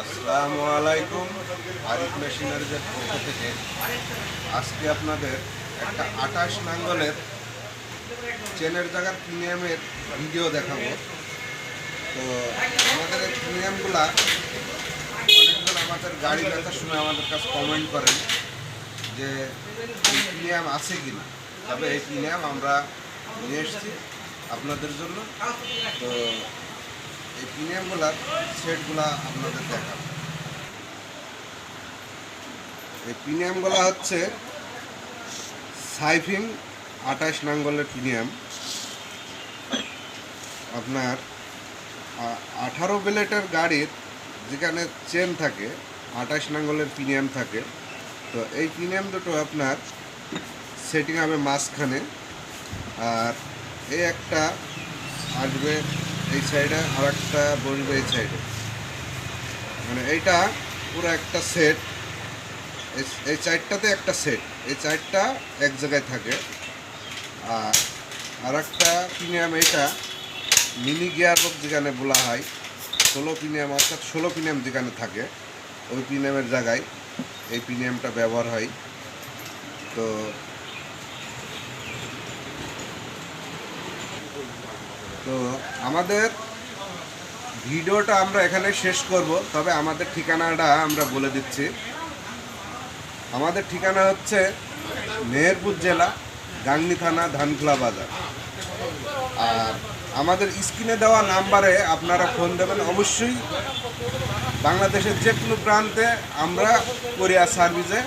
আসসালামু আলাইকুম। আরিফ মেশিনারিজের পক্ষ থেকে আজকে আপনাদের একটা আঠাশ নাঙ্গলের চেনের জায়গার প্রিমিয়ামের ভিডিও দেখাবো। তো আমাদের এই প্রিমিয়ামগুলা অনেকজন আমাদের গাড়ি ব্যথার সময় আমাদের কাছে কমেন্ট করেন যে এই প্রিমিয়াম আছে কি না তবে এই প্রিমিয়াম আমরা নিয়ে এসেছি আপনাদের জন্য। তো এই প্রিমিয়ামগুলার সেটগুলা আপনাদের দেখাবো। এই প্রিমিয়ামগুলো হচ্ছে সাইফিং আঠাশ নাঙ্গলের প্রিমিয়াম। আপনার আঠারো বেলেটের গাড়ির যেখানে চেন থাকে, আঠাশ নাঙ্গলের প্রিমিয়াম থাকে। তো এই প্রিমিয়াম দুটো আপনার সেটিং হবে মাঝখানে। আর এই একটা আসবে এই সাইডে আর একটা বসবে এই সাইডে। মানে এইটা পুরো একটা সেট এই চারটাতে একটা সেট এই চারটা এক জায়গায় থাকে। আর আর একটা প্রিমিয়াম এটা মিনি গিয়ার যেখানে বলা হয়, ষোলো প্রিমিয়াম অর্থাৎ ষোলো প্রিমিয়াম যেখানে থাকে, ওই প্রিমিয়ামের জায়গায় এই প্রিমিয়ামটা ব্যবহার হয়। তো তো আমাদের ভিডিওটা আমরা এখানে শেষ করব, তবে আমাদের ঠিকানাটা আমরা বলে দিচ্ছি। আমাদের ঠিকানা হচ্ছে মেহেরপুর জেলা, গাংনি থানা, ধানখোলা বাজার। আর আমাদের স্ক্রিনে দেওয়া নাম্বারে আপনারা ফোন দেবেন। অবশ্যই বাংলাদেশের যে কোনো প্রান্তে আমরা কোরিয়ার সার্ভিসে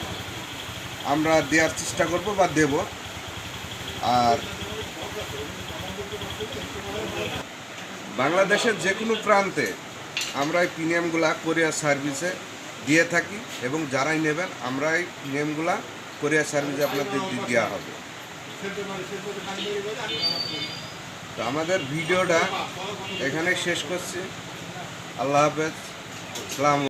আমরা দেওয়ার চেষ্টা করব বা দেব। আর বাংলাদেশের যে কোনো প্রান্তে আমরা এই প্রিমিয়ামগুলা কোরিয়ার সার্ভিসে দিয়ে থাকি এবং যারাই নেবেন আমরা এই প্রিমিয়ামগুলা কোরিয়ার সার্ভিসে আপনাদের দেওয়া হবে। তো আমাদের ভিডিওটা এখানে শেষ করছি। আল্লাহ হাফেজ। সালাম